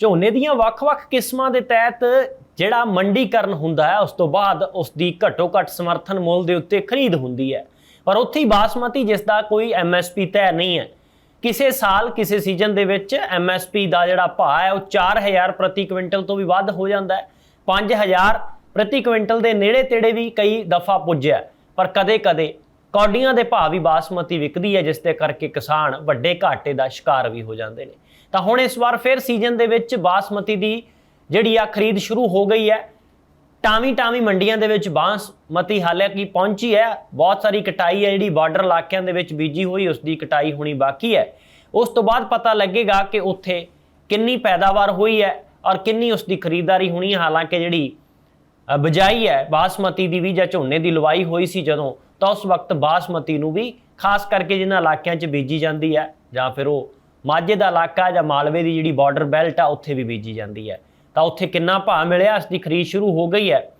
ਝੋਨੇ ਦੀਆਂ ਵੱਖ-ਵੱਖ ਕਿਸਮਾਂ ਦੇ ਤਹਿਤ ਜਿਹੜਾ ਮੰਡੀਕਰਨ ਹੁੰਦਾ ਹੈ, ਉਸ ਤੋਂ ਬਾਅਦ ਉਸ ਦੀ ਘੱਟੋ-ਘੱਟ ਸਮਰਥਨ ਮੁੱਲ ਦੇ ਉੱਤੇ ਖਰੀਦ ਹੁੰਦੀ ਹੈ। ਪਰ ਉੱਥੇ ਹੀ ਬਾਸਮਤੀ, ਜਿਸ ਦਾ ਕੋਈ ਐਮਐਸਪੀ ਤੈਅ ਨਹੀਂ ਹੈ, ਕਿਸੇ ਸਾਲ, ਕਿਸੇ ਸੀਜ਼ਨ ਦੇ ਵਿੱਚ ਐਮਐਸਪੀ ਦਾ ਜਿਹੜਾ ਭਾਅ ਹੈ, ਉਹ 4000 ਪ੍ਰਤੀ ਕੁਇੰਟਲ ਤੋਂ ਵੀ ਵੱਧ ਹੋ ਜਾਂਦਾ ਹੈ। 5000 ਪ੍ਰਤੀ ਕੁਇੰਟਲ ਦੇ ਨੇੜੇ ਤੇੜੇ ਵੀ ਕਈ ਦਫਾ ਪੁੱਜਿਆ ਪਰ ਕਦੇ-ਕਦੇ ਕੌਡੀਆਂ ਦੇ ਭਾਅ ਵੀ ਬਾਸਮਤੀ ਵਿਕਦੀ ਹੈ, ਜਿਸ ਦੇ ਕਰਕੇ ਕਿਸਾਨ ਵੱਡੇ ਘਾਟੇ ਦਾ ਸ਼ਿਕਾਰ ਵੀ ਹੋ ਜਾਂਦੇ ਨੇ। ਤਾਂ ਹੁਣ ਇਸ ਵਾਰ ਫਿਰ ਸੀਜ਼ਨ ਦੇ ਵਿੱਚ ਬਾਸਮਤੀ ਦੀ ਜਿਹੜੀ ਆ ਖਰੀਦ ਸ਼ੁਰੂ ਹੋ ਗਈ ਹੈ। ਟਾਵੀਂ ਟਾਵੀ ਮੰਡੀਆਂ ਦੇ ਵਿੱਚ ਬਾਸਮਤੀ ਹਾਲਾਂਕਿ ਪਹੁੰਚੀ ਹੈ। ਬਹੁਤ ਸਾਰੀ ਕਟਾਈ ਹੈ ਜਿਹੜੀ ਬਾਰਡਰ ਇਲਾਕਿਆਂ ਦੇ ਵਿੱਚ ਬੀਜੀ ਹੋਈ ਉਸ ਦੀ ਕਟਾਈ ਹੋਣੀ ਬਾਕੀ ਹੈ। ਉਸ ਤੋਂ ਬਾਅਦ ਪਤਾ ਲੱਗੇਗਾ ਕਿ ਉੱਥੇ ਕਿੰਨੀ ਪੈਦਾਵਾਰ ਹੋਈ ਹੈ ਔਰ ਕਿੰਨੀ ਉਸ ਦੀ ਖਰੀਦਦਾਰੀ ਹੋਣੀ ਹੈ। ਹਾਲਾਂਕਿ ਜਿਹੜੀ ਅ, ਬਜਾਈ ਹੈ ਬਾਸਮਤੀ ਦੀ ਵੀ ਜਾਂ ਝੋਨੇ ਦੀ ਲਵਾਈ ਹੋਈ ਸੀ ਜਦੋਂ ਤਾਂ ਉਸ ਵਕਤ ਬਾਸਮਤੀ ਨੂੰ ਵੀ ਖਾਸ ਕਰਕੇ ਜਿਨ੍ਹਾਂ ਇਲਾਕਿਆਂ 'ਚ ਬੀਜੀ ਜਾਂਦੀ ਹੈ ਜਾਂ ਫਿਰ ਉਹ ਮਾਝੇ ਦਾ ਇਲਾਕਾ ਜਾਂ ਮਾਲਵੇ ਦੀ ਜਿਹੜੀ ਬਾਰਡਰ ਬੈਲਟ ਆ, ਉੱਥੇ ਵੀ ਬੀਜੀ ਜਾਂਦੀ ਹੈ। ਤਾਂ ਉੱਥੇ ਕਿੰਨਾ ਭਾਅ ਮਿਲਿਆ? ਇਸ ਦੀ ਖਰੀਦ ਸ਼ੁਰੂ ਹੋ ਗਈ ਹੈ।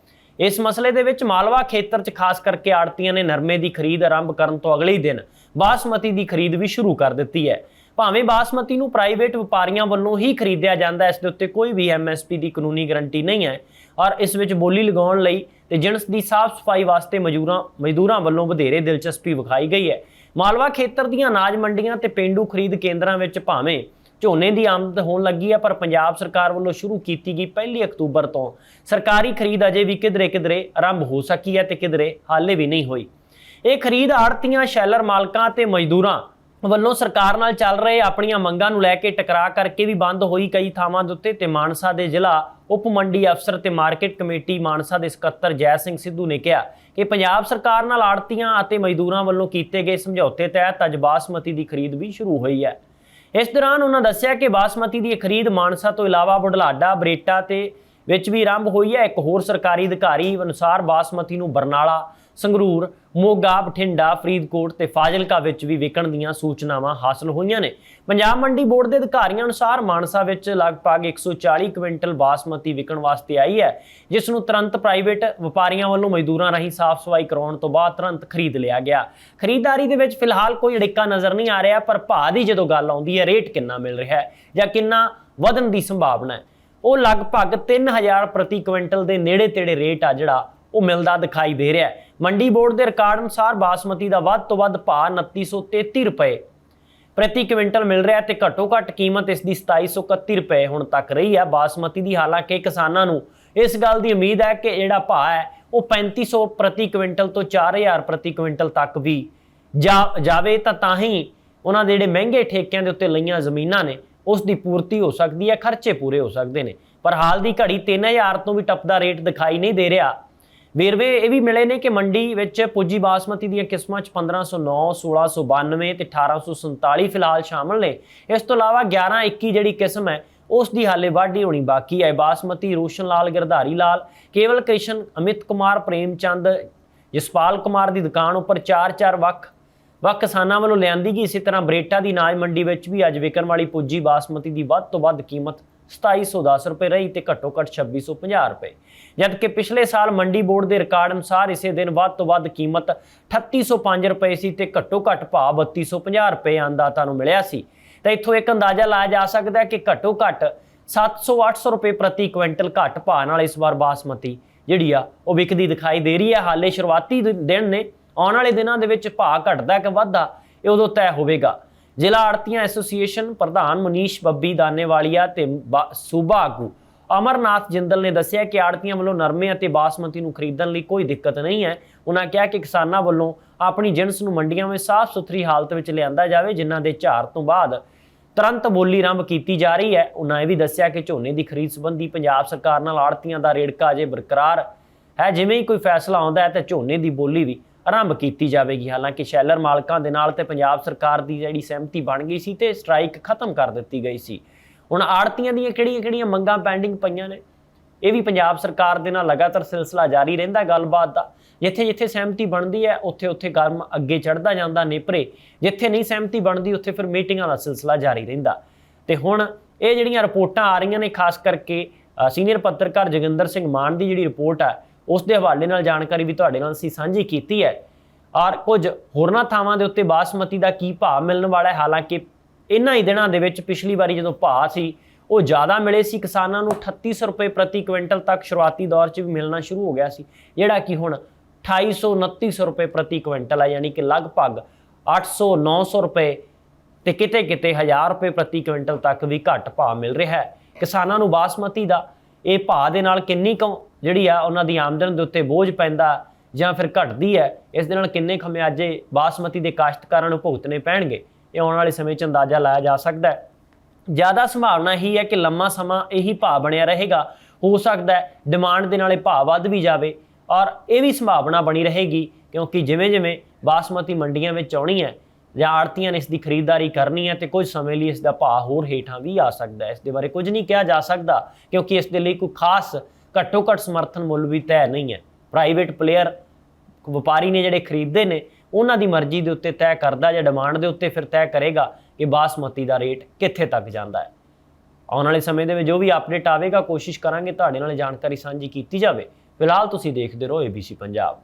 ਇਸ ਮਸਲੇ ਦੇ ਵਿੱਚ ਮਾਲਵਾ ਖੇਤਰ 'ਚ ਖਾਸ ਕਰਕੇ ਆੜਤੀਆਂ ਨੇ ਨਰਮੇ ਦੀ ਖਰੀਦ ਆਰੰਭ ਕਰਨ ਤੋਂ ਅਗਲੇ ਹੀ ਦਿਨ ਬਾਸਮਤੀ ਦੀ ਖਰੀਦ ਵੀ ਸ਼ੁਰੂ ਕਰ ਦਿੱਤੀ ਹੈ। ਭਾਵੇਂ ਬਾਸਮਤੀ ਨੂੰ ਪ੍ਰਾਈਵੇਟ ਵਪਾਰੀਆਂ ਵੱਲੋਂ ਹੀ ਖਰੀਦਿਆ ਜਾਂਦਾ ਇਸ ਦੇ ਉੱਤੇ ਕੋਈ ਵੀ ਐਮਐਸਪੀ ਦੀ ਕਾਨੂੰਨੀ ਗਾਰੰਟੀ ਨਹੀਂ ਹੈ। ਔਰ ਇਸ ਵਿੱਚ ਬੋਲੀ ਲਗਾਉਣ ਲਈ ਤੇ ਜਿਣਸ ਦੀ ਸਾਫ਼ ਸਫ਼ਾਈ ਵਾਸਤੇ ਮਜ਼ਦੂਰਾਂ ਮਜ਼ਦੂਰਾਂ ਵੱਲੋਂ ਵਧੇਰੇ ਦਿਲਚਸਪੀ ਵਿਖਾਈ ਗਈ ਹੈ। ਮਾਲਵਾ ਖੇਤਰ ਦੀਆਂ ਅਨਾਜ ਮੰਡੀਆਂ ਤੇ ਪਿੰਡੂ ਖਰੀਦ ਕੇਂਦਰਾਂ ਵਿੱਚ ਭਾਵੇਂ ਝੋਨੇ ਦੀ ਆਮਦ ਹੋਣ ਲੱਗੀ ਹੈ ਪਰ ਪੰਜਾਬ ਸਰਕਾਰ ਵੱਲੋਂ ਸ਼ੁਰੂ ਕੀਤੀ ਗਈ 1 ਅਕਤੂਬਰ ਤੋਂ। ਸਰਕਾਰੀ ਖਰੀਦ ਅਜੇ ਵੀ ਕਿਧਰੇ ਕਿਧਰੇ ਆਰੰਭ ਹੋ ਸਕੀ ਹੈ ਤੇ ਕਿਧਰੇ ਹਾਲੇ ਵੀ ਨਹੀਂ ਹੋਈ। ਇਹ ਖਰੀਦ ਆੜਤੀਆਂ, ਸ਼ੈਲਰ ਮਾਲਕਾਂ ਤੇ ਮਜ਼ਦੂਰਾਂ ਵੱਲੋਂ ਸਰਕਾਰ ਨਾਲ ਚੱਲ ਰਹੇ ਆਪਣੀਆਂ ਮੰਗਾਂ ਨੂੰ ਲੈ ਕੇ ਟਕਰਾਅ ਕਰਕੇ ਵੀ ਬੰਦ ਹੋਈ ਕਈ ਥਾਵਾਂ ਦੇ ਉੱਤੇ ਤੇ ਮਾਨਸਾ ਦੇ ਜ਼ਿਲ੍ਹਾ ਉਪ ਮੰਡੀ ਅਫਸਰ ਤੇ ਮਾਰਕੀਟ ਕਮੇਟੀ ਮਾਨਸਾ ਦੇ ਸਕੱਤਰ ਜੈ ਸਿੰਘ ਸਿੱਧੂ ਨੇ ਕਿਹਾ ਕਿ ਪੰਜਾਬ ਸਰਕਾਰ ਨਾਲ ਆੜਤੀਆਂ ਅਤੇ ਮਜ਼ਦੂਰਾਂ ਵੱਲੋਂ ਕੀਤੇ ਗਏ ਸਮਝੌਤੇ ਤਹਿਤ ਅੱਜ ਬਾਸਮਤੀ ਦੀ ਖਰੀਦ ਵੀ ਸ਼ੁਰੂ ਹੋਈ ਹੈ। ਇਸ ਦੌਰਾਨ ਉਹਨਾਂ ਦੱਸਿਆ ਕਿ ਬਾਸਮਤੀ ਦੀ ਇਹ ਖਰੀਦ ਮਾਨਸਾ ਤੋਂ ਇਲਾਵਾ ਬੁਢਲਾਡਾ, ਬਰੇਟਾ ਤੇ ਵਿੱਚ ਵੀ ਆਰੰਭ ਹੋਈ ਹੈ। ਇੱਕ ਹੋਰ ਸਰਕਾਰੀ ਅਧਿਕਾਰੀ ਅਨੁਸਾਰ ਬਾਸਮਤੀ ਨੂੰ ਬਰਨਾਲਾ ਸੰਗਰੂਰ, ਮੋਗਾ, ਬਠਿੰਡਾ, ਫਰੀਦਕੋਟ ਤੇ ਫਾਜ਼ਿਲਕਾ ਵਿੱਚ ਵੀ ਵਿਕਣ ਦੀਆਂ ਸੂਚਨਾਵਾਂ ਹਾਸਲ ਹੋਈਆਂ ਨੇ। ਪੰਜਾਬ ਮੰਡੀ ਬੋਰਡ ਦੇ ਅਧਿਕਾਰੀਆਂ ਅਨੁਸਾਰ ਮਾਨਸਾ ਵਿੱਚ ਲਗਭਗ 140 ਕੁਇੰਟਲ ਬਾਸਮਤੀ ਵਿਕਣ ਵਾਸਤੇ ਆਈ ਹੈ, ਜਿਸ ਨੂੰ ਤੁਰੰਤ ਪ੍ਰਾਈਵੇਟ ਵਪਾਰੀਆਂ ਵੱਲੋਂ ਮਜ਼ਦੂਰਾਂ ਰਾਹੀਂ ਸਾਫ਼ ਸਫ਼ਾਈ ਕਰਾਉਣ ਤੋਂ ਬਾਅਦ ਤੁਰੰਤ ਖਰੀਦ ਲਿਆ ਗਿਆ। ਖਰੀਦਦਾਰੀ ਦੇ ਵਿੱਚ ਫਿਲਹਾਲ ਕੋਈ ਅੜਿੱਕਾ ਨਜ਼ਰ ਨਹੀਂ ਆ ਰਿਹਾ, ਪਰ ਭਾਅ ਦੀ ਜਦੋਂ ਗੱਲ ਆਉਂਦੀ ਹੈ, ਰੇਟ ਕਿੰਨਾ ਮਿਲ ਰਿਹਾ ਹੈ ਜਾਂ ਕਿੰਨਾ ਵਧਣ ਦੀ ਸੰਭਾਵਨਾ ਹੈ, ਉਹ ਲਗਭਗ 3000 ਪ੍ਰਤੀ ਕੁਇੰਟਲ ਦੇ ਨੇੜੇ ਤੇੜੇ ਰੇਟ ਆ ਜਿਹੜਾ ਉਹ ਮਿਲਦਾ ਦਿਖਾਈ ਦੇ ਰਿਹਾ ਹੈ। ਮੰਡੀ ਬੋਰਡ ਦੇ ਰਿਕਾਰਡ ਅਨੁਸਾਰ ਬਾਸਮਤੀ ਦਾ ਵੱਧ ਤੋਂ ਵੱਧ ਭਾਅ 2933 ਰੁਪਏ। ਪ੍ਰਤੀ ਕੁਇੰਟਲ ਮਿਲ ਰਿਹਾ ਤੇ ਘੱਟੋ ਘੱਟ ਕੀਮਤ ਇਸ ਦੀ 2731 ਰੁਪਏ ਹੁਣ ਤੱਕ ਰਹੀ ਹੈ। ਬਾਸਮਤੀ ਦੀ ਹਾਲਾਂਕਿ ਕਿਸਾਨਾਂ ਨੂੰ ਇਸ ਗੱਲ ਦੀ ਉਮੀਦ ਹੈ ਕਿ ਜਿਹੜਾ ਭਾਅ ਹੈ, ਉਹ 3500 ਪ੍ਰਤੀ ਕੁਇੰਟਲ ਤੋਂ 4000 ਪ੍ਰਤੀ ਕੁਇੰਟਲ ਤੱਕ ਵੀ ਜਾਵੇ ਤਾਂ ਤਾਂ ਹੀ ਉਹਨਾਂ ਦੇ ਜਿਹੜੇ ਮਹਿੰਗੇ ਠੇਕਿਆਂ ਦੇ ਉੱਤੇ ਲਈਆਂ ਜ਼ਮੀਨਾਂ ਨੇ, ਉਸ ਦੀ ਪੂਰਤੀ ਹੋ ਸਕਦੀ ਹੈ, ਖਰਚੇ ਪੂਰੇ ਹੋ ਸਕਦੇ ਨੇ। ਪਰ ਹਾਲ ਦੀ ਘੜੀ 3000 ਤੋਂ ਵੀ ਟੱਪਦਾ ਰੇਟ ਦਿਖਾਈ ਨਹੀਂ ਦੇ ਰਿਹਾ। ਵੇਰਵੇ ਇਹ ਵੀ ਮਿਲੇ ਨੇ ਕਿ ਮੰਡੀ ਵਿੱਚ ਪੁੱਜੀ ਬਾਸਮਤੀ ਦੀਆਂ ਕਿਸਮਾਂ 'ਚ 1509 1692 ਤੇ 1847 ਫਿਲਹਾਲ ਸ਼ਾਮਲ ਨੇ। ਇਸ ਤੋਂ ਇਲਾਵਾ 11 21 ਜਿਹੜੀ ਕਿਸਮ ਹੈ, ਉਸ ਦੀ ਹਾਲੇ ਵਾਢੀ ਹੋਣੀ ਬਾਕੀ ਹੈ। ਬਾਸਮਤੀ, ਰੋਸ਼ਨ ਲਾਲ, ਗਿਰਧਾਰੀ ਲਾਲ, ਕੇਵਲ ਕ੍ਰਿਸ਼ਨ, ਅਮਿਤ ਕੁਮਾਰ, ਪ੍ਰੇਮ ਚੰਦ, ਜਸਪਾਲ ਕੁਮਾਰ ਦੀ ਦੁਕਾਨ ਉੱਪਰ 4-4 ਵੱਖ ਵੱਖ ਕਿਸਾਨਾਂ ਵੱਲੋਂ ਲਿਆਂਦੀ ਗਈ। ਇਸੇ ਤਰ੍ਹਾਂ ਬਰੇਟਾ ਦੀ ਅਨਾਜ ਮੰਡੀ ਵਿੱਚ ਵੀ ਅੱਜ ਵਿਕਣ ਵਾਲੀ ਪੁੱਜੀ ਬਾਸਮਤੀ ਦੀ ਵੱਧ ਤੋਂ ਵੱਧ ਕੀਮਤ 2710 ਰੁਪਏ ਰਹੀ ਤੇ ਘੱਟੋ ਘੱਟ 2650 ਰੁਪਏ। ਜਦਕਿ ਪਿਛਲੇ ਸਾਲ ਮੰਡੀ ਬੋਰਡ ਦੇ ਰਿਕਾਰਡ ਅਨੁਸਾਰ ਇਸੇ ਦਿਨ ਵੱਧ ਤੋਂ ਵੱਧ ਕੀਮਤ 3805 ਰੁਪਏ ਸੀ ਤੇ ਘੱਟੋ ਘੱਟ ਭਾਅ 3250 ਰੁਪਏ ਆਂਦਾਤਾ ਨੂੰ ਮਿਲਿਆ ਸੀ। ਤਾਂ ਇੱਥੋਂ ਇੱਕ ਅੰਦਾਜ਼ਾ ਲਾਇਆ ਜਾ ਸਕਦਾ ਹੈ ਕਿ ਘੱਟੋ ਘੱਟ 700-800 ਰੁਪਏ ਪ੍ਰਤੀ ਕੁਇੰਟਲ ਘੱਟ ਭਾਅ ਨਾਲ ਇਸ ਵਾਰ ਬਾਸਮਤੀ ਜਿਹੜੀ ਆ, ਉਹ ਵਿਕਦੀ ਦਿਖਾਈ ਦੇ ਰਹੀ ਹੈ। ਹਾਲੇ ਸ਼ੁਰੂਆਤੀ ਦਿਨ ਨੇ, ਆਉਣ ਵਾਲੇ ਦਿਨਾਂ ਦੇ ਵਿੱਚ ਭਾਅ ਘਟਦਾ ਕਿ ਵੱਧਦਾ, ਇਹ ਉਦੋਂ ਤੈਅ ਹੋਵੇਗਾ। ਜ਼ਿਲ੍ਹਾ ਆੜਤੀਆਂ ਐਸੋਸੀਏਸ਼ਨ ਪ੍ਰਧਾਨ ਮਨੀਸ਼ ਬੱਬੀ ਦਾਨੇਵਾਲੀਆ ਤੇ ਬਾ- ਸੂਬਾ ਆਗੂ ਅਮਰਨਾਥ ਜਿੰਦਲ ਨੇ ਦੱਸਿਆ ਕਿ ਆੜਤੀਆਂ ਵੱਲੋਂ ਨਰਮੇ ਅਤੇ ਬਾਸਮਤੀ ਨੂੰ ਖਰੀਦਣ ਲਈ ਕੋਈ ਦਿੱਕਤ ਨਹੀਂ ਹੈ। ਉਹਨਾਂ ਕਿਹਾ ਕਿ ਕਿਸਾਨਾਂ ਵੱਲੋਂ ਆਪਣੀ ਜਿਣਸ ਨੂੰ ਮੰਡੀਆਂ ਵਿੱਚ ਸਾਫ਼ ਸੁਥਰੀ ਹਾਲਤ ਵਿੱਚ ਲਿਆਂਦਾ ਜਾਵੇ, ਜਿਨ੍ਹਾਂ ਦੇ ਝਾੜ ਤੋਂ ਬਾਅਦ ਤੁਰੰਤ ਬੋਲੀ ਆਰੰਭ ਕੀਤੀ ਜਾ ਰਹੀ ਹੈ। ਉਹਨਾਂ ਇਹ ਵੀ ਦੱਸਿਆ ਕਿ ਝੋਨੇ ਦੀ ਖਰੀਦ ਸੰਬੰਧੀ ਪੰਜਾਬ ਸਰਕਾਰ ਨਾਲ ਆੜਤੀਆਂ ਦਾ ਰੇੜਕਾ ਅਜੇ ਬਰਕਰਾਰ ਹੈ। ਜਿਵੇਂ ਹੀ ਕੋਈ ਫੈਸਲਾ ਆਉਂਦਾ ਹੈ ਤਾਂ ਝੋਨੇ ਦੀ ਬੋਲੀ ਵੀ ਆਰੰਭ ਕੀਤੀ ਜਾਵੇਗੀ। ਹਾਲਾਂਕਿ ਸ਼ੈਲਰ ਮਾਲਕਾਂ ਦੇ ਨਾਲ ਤੇ ਪੰਜਾਬ ਸਰਕਾਰ ਦੀ ਜਿਹੜੀ ਸਹਿਮਤੀ ਬਣ ਗਈ ਸੀ ਤੇ ਸਟ੍ਰਾਈਕ ਖਤਮ ਕਰ ਦਿੱਤੀ ਗਈ ਸੀ। ਹੁਣ ਆੜਤੀਆਂ ਦੀਆਂ ਕਿਹੜੀਆਂ-ਕਿਹੜੀਆਂ ਮੰਗਾਂ ਪੈਂਡਿੰਗ ਪਈਆਂ ਨੇ? ਇਹ ਵੀ ਪੰਜਾਬ ਸਰਕਾਰ ਦੇ ਨਾਲ ਲਗਾਤਾਰ ਸਿਲਸਿਲਾ ਜਾਰੀ ਰਹਿੰਦਾ ਗੱਲਬਾਤ ਦਾ। ਜਿੱਥੇ ਜਿੱਥੇ ਸਹਿਮਤੀ ਬਣਦੀ ਹੈ ਉੱਥੇ ਉੱਥੇ ਗਰਮ ਅੱਗੇ ਚੜਦਾ ਜਾਂਦਾ ਨੇਪਰੇ। ਜਿੱਥੇ ਨਹੀਂ ਸਹਿਮਤੀ ਬਣਦੀ, ਉੱਥੇ ਫਿਰ ਮੀਟਿੰਗਾਂ ਦਾ ਸਿਲਸਿਲਾ ਜਾਰੀ ਰਹਿੰਦਾ। ਤੇ ਹੁਣ ਇਹ ਜਿਹੜੀਆਂ ਰਿਪੋਰਟਾਂ ਆ ਰਹੀਆਂ ਨੇ, ਖਾਸ ਕਰਕੇ ਸੀਨੀਅਰ ਪੱਤਰਕਾਰ ਜੋਗਿੰਦਰ ਸਿੰਘ ਮਾਨ ਦੀ ਜਿਹੜੀ ਰਿਪੋਰਟ ਹੈ ਉਸ ਦੇ ਹਵਾਲੇ ਨਾਲ ਜਾਣਕਾਰੀ ਵੀ ਤੁਹਾਡੇ ਨਾਲ ਅਸੀਂ ਸਾਂਝੀ ਕੀਤੀ ਹੈ। ਔਰ ਕੁਝ ਹੋਰਨਾਂ ਥਾਵਾਂ ਦੇ ਉੱਤੇ ਬਾਸਮਤੀ ਦਾ ਕੀ ਭਾਅ ਮਿਲਣ ਵਾਲਾ ਹੈ? ਹਾਲਾਂਕਿ ਇਹਨਾਂ ਹੀ ਦਿਨਾਂ ਦੇ ਵਿੱਚ ਪਿਛਲੀ ਵਾਰੀ ਜਦੋਂ ਭਾਅ ਸੀ, ਉਹ ਜ਼ਿਆਦਾ ਮਿਲੇ ਸੀ। ਕਿਸਾਨਾਂ ਨੂੰ 3800 ਰੁਪਏ ਪ੍ਰਤੀ ਕੁਇੰਟਲ ਤੱਕ ਸ਼ੁਰੂਆਤੀ ਦੌਰ 'ਚ ਵੀ ਮਿਲਣਾ ਸ਼ੁਰੂ ਹੋ ਗਿਆ ਸੀ। ਜਿਹੜਾ ਕਿ ਹੁਣ 2800 2900 ਰੁਪਏ ਪ੍ਰਤੀ ਕੁਇੰਟਲ ਹੈ ਯਾਨੀ ਕਿ ਲਗਭਗ 800 900 ਰੁਪਏ ਤੇ ਕਿਤੇ ਕਿਤੇ 1000 ਰੁਪਏ ਪ੍ਰਤੀ ਕੁਇੰਟਲ ਤੱਕ ਵੀ ਘੱਟ ਭਾਅ ਮਿਲ ਰਿਹਾ ਹੈ। ਕਿਸਾਨਾਂ ਨੂੰ ਬਾਸਮਤੀ ਦਾ ਇਹ ਭਾਅ ਦੇ ਨਾਲ ਕਿੰਨੀ ਕੁ ਜਿਹੜੀ ਆ ਉਹਨਾਂ ਦੀ ਆਮਦਨ ਦੇ ਉੱਤੇ ਬੋਝ ਪੈਂਦਾ ਜਾਂ ਫਿਰ ਘਟਦੀ ਹੈ, ਇਸ ਦੇ ਨਾਲ ਕਿੰਨੇ ਖਮਿਆਜੇ ਬਾਸਮਤੀ ਦੇ ਕਾਸ਼ਤਕਾਰਾਂ ਨੂੰ ਭੁਗਤਣੇ ਪੈਣਗੇ? ਇਹ ਆਉਣ ਵਾਲੇ ਸਮੇਂ 'ਚ ਅੰਦਾਜ਼ਾ ਲਾਇਆ ਜਾ ਸਕਦਾ ਹੈ। ਜ਼ਿਆਦਾ ਸੰਭਾਵਨਾ ਹੀ ਹੈ ਕਿ ਲੰਮਾ ਸਮਾਂ ਇਹੀ ਭਾਅ ਬਣਿਆ ਰਹੇਗਾ। ਹੋ ਸਕਦਾ ਹੈ ਡਿਮਾਂਡ ਦੇ ਨਾਲੇ ਭਾਅ ਵੱਧ ਵੀ ਜਾਵੇ ਔਰ ਇਹ ਵੀ ਸੰਭਾਵਨਾ ਬਣੀ ਰਹੇਗੀ ਕਿਉਂਕਿ ਜਿਵੇਂ ਜਿਵੇਂ ਬਾਸਮਤੀ ਮੰਡੀਆਂ ਵਿੱਚ ਆਉਣੀ ਹੈ ਜਾਂ ਆੜਤੀਆਂ ਨੇ ਇਸ ਦੀ ਖਰੀਦਦਾਰੀ ਕਰਨੀ ਹੈ ਤੇ ਕੁਝ ਸਮੇਂ ਲਈ ਇਸ ਦਾ ਭਾਅ ਹੋਰ ਹੇਠਾਂ ਵੀ ਆ ਸਕਦਾ ਹੈ। ਇਸ ਦੇ ਬਾਰੇ ਕੁਝ ਨਹੀਂ ਕਿਹਾ ਜਾ ਸਕਦਾ ਕਿਉਂਕਿ ਇਸ ਦੇ ਲਈ ਕੋਈ ਖਾਸ ਘੱਟੋ ਘੱਟ ਸਮਰਥਨ ਮੁੱਲ ਵੀ ਤੈਅ ਨਹੀਂ ਹੈ। ਪ੍ਰਾਈਵੇਟ ਪਲੇਅਰ ਵਪਾਰੀ ਨੇ ਜਿਹੜੇ ਖਰੀਦਦੇ ਨੇ, ਉਹਨਾਂ ਦੀ ਮਰਜ਼ੀ ਦੇ ਉੱਤੇ ਤੈਅ ਕਰਦਾ ਜਾਂ ਡਿਮਾਂਡ ਦੇ ਉੱਤੇ ਫਿਰ ਤੈਅ ਕਰੇਗਾ ਕਿ ਬਾਸਮਤੀ ਦਾ ਰੇਟ ਕਿੱਥੇ ਤੱਕ ਜਾਂਦਾ ਹੈ। ਆਉਣ ਵਾਲੇ ਸਮੇਂ ਦੇ ਵਿੱਚ ਜੋ ਵੀ ਅਪਡੇਟ ਆਵੇਗਾ, ਕੋਸ਼ਿਸ਼ ਕਰਾਂਗੇ ਤੁਹਾਡੇ ਨਾਲ ਜਾਣਕਾਰੀ ਸਾਂਝੀ ਕੀਤੀ ਜਾਵੇ। ਫਿਲਹਾਲ ਤੁਸੀਂ ਦੇਖਦੇ ਰਹੋ ABC ਪੰਜਾਬ।